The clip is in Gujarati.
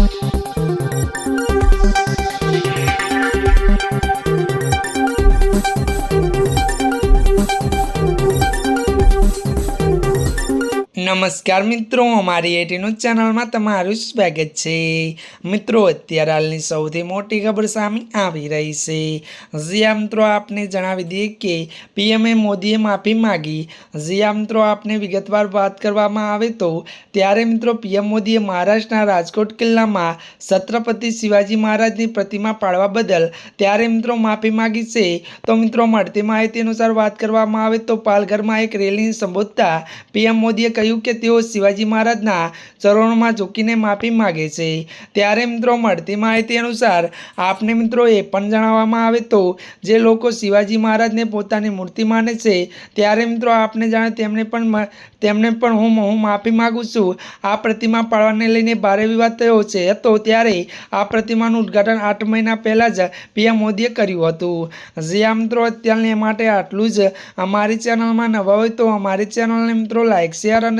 Thank you. નમસ્કાર મિત્રો, અમારી એટીનું ચેનલમાં તમારું સ્વાગત છે. મિત્રો, અત્યારે હાલની સૌથી મોટી ખબર સામે આવી રહી છે. જ્યાં મિત્રો, આપને જણાવી દઈએ કે પીએમએ મોદીએ માફી માગી. જ્યાં મિત્રો, આપને વિગતવાર વાત કરવામાં આવે તો ત્યારે મિત્રો પીએમ મોદીએ મહારાષ્ટ્રના રાજકોટ કિલ્લામાં છત્રપતિ શિવાજી મહારાજની પ્રતિમા પાડવા બદલ ત્યારે મિત્રો માફી માગી છે. તો મિત્રો, મળતી માહિતી અનુસાર વાત કરવામાં આવે તો પાલઘરમાં એક રેલીને સંબોધતા પીએમ મોદીએ કહ્યું કે તેઓ શિવાજી મહારાજના ચરણોમાં ઝૂકીને માફી માગે છે. ત્યારે મિત્રો મળતી માહિતી અનુસાર આપને મિત્રો એ પણ જણાવવામાં આવે તો, જે લોકો શિવાજી મહારાજને પોતાની મૂર્તિ માને છે, ત્યારે મિત્રો આપને જાણે તેમને પણ તેમને પણ હું હું માફી માગું છું. આ પ્રતિમા પાડવાને લઈને ભારે વિવાદ થયો છે. હતો ત્યારે આ પ્રતિમાનું ઉદ્ઘાટન આઠ મહિના પહેલાં જ પીએમ મોદીએ કર્યું હતું. જે આ મિત્રો, અત્યારને માટે આટલું જ. અમારી ચેનલમાં નવા હોય તો અમારી ચેનલને મિત્રો લાઇક શેર અને